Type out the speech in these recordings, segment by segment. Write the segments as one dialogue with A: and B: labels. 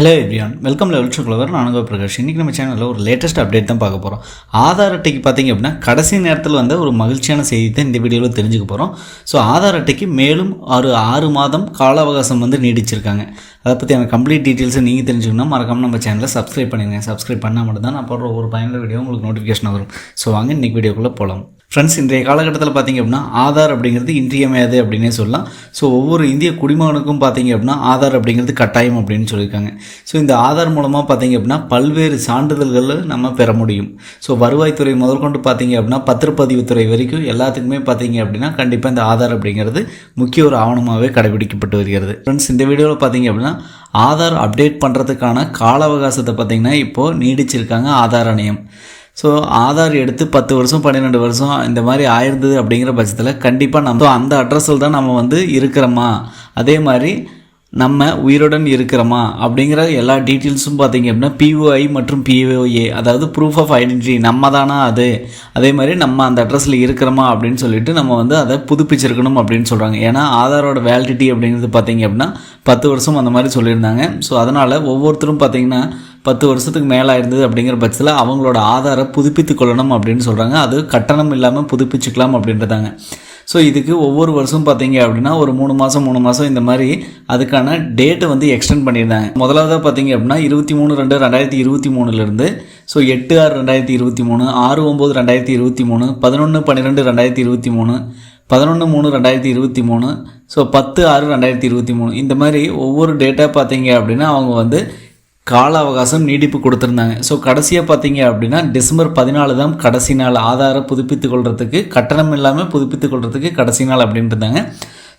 A: Hello everyone welcome லெவல் சுக்லவர் நான் அனுபவ பிரகாஷ். இன்றைக்கி நம்ம சேனலில் ஒரு லேட்டஸ்ட் அப்டேட் தான் பார்க்க போகிறோம் ஆதார் அட்டைக்கு பார்த்தீங்க அப்படின்னா கடைசி நேரத்தில் வந்த ஒரு மகிழ்ச்சியான செய்தி தான் இந்த வீடியோவில் தெரிஞ்சுக்க போகிறோம் ஸோ ஆதார் அட்டைக்கு மேலும் ஒரு ஆறு மாதம் கால அவகாசம் வந்து நீடிச்சிருக்காங்க. அதை பற்றியான கம்ப்ளீட் டீட்டெயில்ஸை நீங்கள் தெரிஞ்சுக்கணும் மறக்காம நம்ம சேனலை சப்ஸ்கிரைப் பண்ணிடுங்க. சப்ஸ்கிரைப் பண்ணால் மட்டும் தான் நான் போடுற ஒரு பயனுள்ள வீடியோ உங்களுக்கு நோட்டிஃபிகேஷன் வரும். ஸோ வாங்க இன்றைக்கி வீடியோக்குள்ளே போகலாம் ஃப்ரெண்ட்ஸ் இன்றைய காலகட்டத்தில் பார்த்தீங்க அப்படின்னா ஆதார் அப்படிங்கிறது இன்றியமையாது அப்படின்னே சொல்லலாம். ஸோ ஒவ்வொரு இந்திய குடிமகனுக்கும் பார்த்தீங்க அப்படின்னா ஆதார் அப்படிங்கிறது கட்டாயம் அப்படின்னு சொல்லியிருக்காங்க. ஸோ இந்த ஆதார் மூலமாக பார்த்தீங்க அப்படின்னா பல்வேறு சான்றிதழ்களை நம்ம பெற முடியும். ஸோ வருவாய்த்துறை முதற்கொண்டு பார்த்தீங்க அப்படின்னா பத்திரப்பதிவுத்துறை வரைக்கும் எல்லாத்துக்குமே பார்த்தீங்க அப்படின்னா கண்டிப்பாக இந்த ஆதார் அப்படிங்கிறது முக்கிய ஒரு ஆவணமாகவே கடைபிடிக்கப்பட்டு வருகிறது. ஃப்ரெண்ட்ஸ் இந்த வீடியோவில் பார்த்தீங்க அப்படின்னா ஆதார் அப்டேட் பண்ணுறதுக்கான கால அவகாசத்தை பார்த்தீங்கன்னா இப்போது நீடிச்சிருக்காங்க ஆதார் ஆணையம் ஸோ ஆதார் எடுத்து பத்து வருஷம் பன்னிரெண்டு வருஷம் இந்த மாதிரி ஆயிருந்தது அப்படிங்கிற பட்சத்தில் கண்டிப்பாக நம்ம அந்த அட்ரஸில் தான் நம்ம வந்து இருக்கிறோமா? அதே மாதிரி நம்ம உயிருடன் இருக்கிறோமா? அப்படிங்கிற எல்லா டீட்டெயில்ஸும் பார்த்தீங்க அப்படின்னா பிஓஐ மற்றும் பிஓஏ அதாவது ப்ரூஃப் ஆஃப் ஐடென்டிட்டி நம்ம தானா அது? அதே மாதிரி நம்ம அந்த அட்ரஸில் இருக்கிறோமா அப்படின்னு சொல்லிட்டு நம்ம வந்து அதை புதுப்பிச்சிருக்கணும் அப்படின்னு சொல்கிறாங்க ஏன்னா ஆதாரோட வேலிடிட்டி அப்படிங்கிறது பார்த்தீங்க அப்படின்னா பத்து வருஷம் அந்த மாதிரி சொல்லியிருந்தாங்க. ஸோ அதனால் ஒவ்வொருத்தரும் பார்த்தீங்கன்னா பத்து வருஷத்துக்கு மேலே இருந்தது அப்படிங்கிற பட்சத்தில் அவங்களோட ஆதாரை புதுப்பித்து கொள்ளணும் அப்படின்னு சொல்கிறாங்க அது கட்டணம் இல்லாமல் புதுப்பிச்சுக்கலாம் அப்படின்றதாங்க. ஸோ இதுக்கு ஒவ்வொரு வருஷம் பார்த்தீங்க அப்படின்னா ஒரு மூணு மாதம் மூணு மாதம் இந்த மாதிரி அதுக்கான டேட்டை வந்து எக்ஸ்டெண்ட் பண்ணியிருந்தாங்க. முதலாவதாக பார்த்தீங்க அப்படின்னா இருபத்தி மூணு ரெண்டு ரெண்டாயிரத்தி இருபத்தி மூணுலேருந்து ஸோ எட்டு ஆறு ரெண்டாயிரத்தி இருபத்தி மூணு ஆறு ஒம்பது ரெண்டாயிரத்தி இருபத்தி மூணு பதினொன்று பன்னிரெண்டு ரெண்டாயிரத்தி இருபத்தி மூணு பதினொன்று மூணு ரெண்டாயிரத்தி இருபத்தி மூணு ஸோ பத்து ஆறு ரெண்டாயிரத்தி இருபத்தி மூணு. இந்த மாதிரி ஒவ்வொரு டேட்டா பார்த்தீங்க அப்படின்னா அவங்க வந்து கால அவகாசம் நீடிப்பு கொடுத்துருந்தாங்க. ஸோ கடைசியாக பார்த்தீங்க அப்படின்னா டிசம்பர் பதினாலு தான் கடைசி நாள் ஆதாரை புதுப்பித்து கொள்றதுக்கு கட்டணம் இல்லாமல் புதுப்பித்து கொள்றதுக்கு கடைசி நாள் அப்படின்ட்டு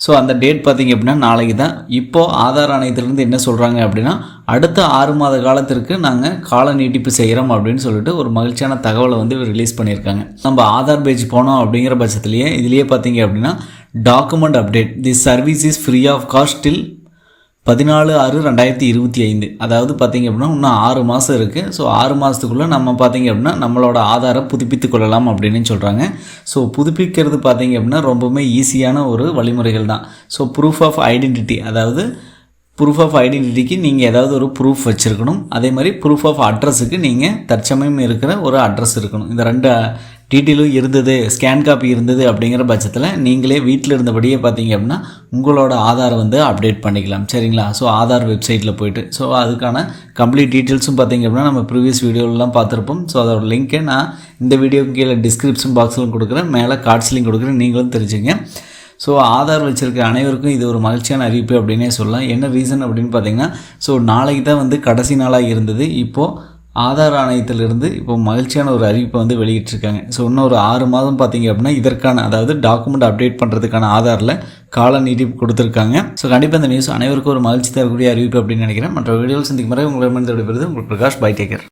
A: ஸோ அந்த டேட் பார்த்தீங்க அப்படின்னா நாளைக்கு தான். இப்போது ஆதார் ஆணையத்திலேருந்து என்ன சொல்கிறாங்க அப்படின்னா அடுத்த ஆறு மாத காலத்திற்கு நாங்கள் கால நீட்டிப்பு செய்கிறோம் அப்படின்னு சொல்லிட்டு ஒரு மகிழ்ச்சியான தகவலை வந்து ரிலீஸ் பண்ணியிருக்காங்க. நம்ம ஆதார் பேஜ் போனோம் அப்படிங்கிற பட்சத்துலேயே இதுலேயே பார்த்தீங்க அப்படின்னா document update this service is free of cost till பதினாலு ஆறு ரெண்டாயிரத்தி இருபத்தி ஐந்து. அதாவது பார்த்திங்க அப்படின்னா இன்னும் ஆறு மாதம் இருக்குது ஸோ ஆறு மாதத்துக்குள்ளே நம்ம பார்த்திங்க அப்படின்னா நம்மளோட ஆதாரம் புதுப்பித்து கொள்ளலாம் அப்படின்னு சொல்கிறாங்க ஸோ புதுப்பிக்கிறது பார்த்திங்க அப்படின்னா ரொம்பவுமே ஈஸியான ஒரு வழிமுறைகள் தான். ஸோ ப்ரூஃப் ஆஃப் ஐடென்டிட்டி அதாவது ப்ரூஃப் ஆஃப் ஐடென்டிட்டிக்கு நீங்கள் ஏதாவது ஒரு ப்ரூஃப் வச்சுருக்கணும். அதே மாதிரி ப்ரூஃப் ஆஃப் அட்ரஸுக்கு நீங்கள் தற்சமயம் இருக்கிற ஒரு அட்ரஸ் இருக்கணும். இந்த ரெண்டு டீட்டெயிலும் இருந்தது ஸ்கேன் காப்பி இருந்தது அப்படிங்கிற பட்சத்தில் நீங்களே வீட்டில் இருந்தபடியே பார்த்தீங்க அப்படின்னா உங்களோட ஆதாரை வந்து அப்டேட் பண்ணிக்கலாம். சரிங்களா? ஸோ ஆதார் வெப்சைட்டில் போயிட்டு ஸோ அதுக்கான கம்ப்ளீட் டீட்டெயில்ஸும் பார்த்தீங்க அப்படின்னா நம்ம ப்ரீவியஸ் வீடியோலாம் பார்த்துருப்போம். ஸோ அதோட லிங்க்கை நான் இந்த வீடியோக்கு கீழே டிஸ்கிரிப்ஷன் பாக்ஸிலும் கொடுக்குறேன். மேலே கார்ட்ஸ்லையும் கொடுக்குறேன். நீங்களும் தெரிஞ்சுங்க. ஸோ ஆதார் வச்சுருக்க அனைவருக்கும் இது ஒரு மகிழ்ச்சியான அறிவிப்பு அப்படின்னே சொல்லலாம். என்ன ரீசன் அப்படின்னு பார்த்தீங்கன்னா ஸோ நாளைக்கு தான் வந்து கடைசி நாளாக இருந்தது. இப்போது ஆதார் ஆணையத்திலிருந்து இப்போ மகிழ்ச்சியான ஒரு அறிவிப்பை வந்து வெளியிட்டிருக்காங்க. ஸோ இன்னும் ஒரு ஆறு மாதம் பார்த்தீங்க அப்படின்னா இதற்கான அதாவது டாக்குமெண்ட் அப்டேட் பண்ணுறதுக்கான ஆதாரில் கால நீட்டிப்பு கொடுத்துருக்காங்க. ஸோ கண்டிப்பாக இந்த நியூஸ் அனைவருக்கும் ஒரு மகிழ்ச்சி தரக்கூடிய அறிவிப்பு அப்படின்னு நினைக்கிறேன். மற்ற வீடியோவில் சந்திக்கும் முறை உங்களிடமிருந்து விடுபடுது உங்கள் பிரகாஷ் பை டேக்கர்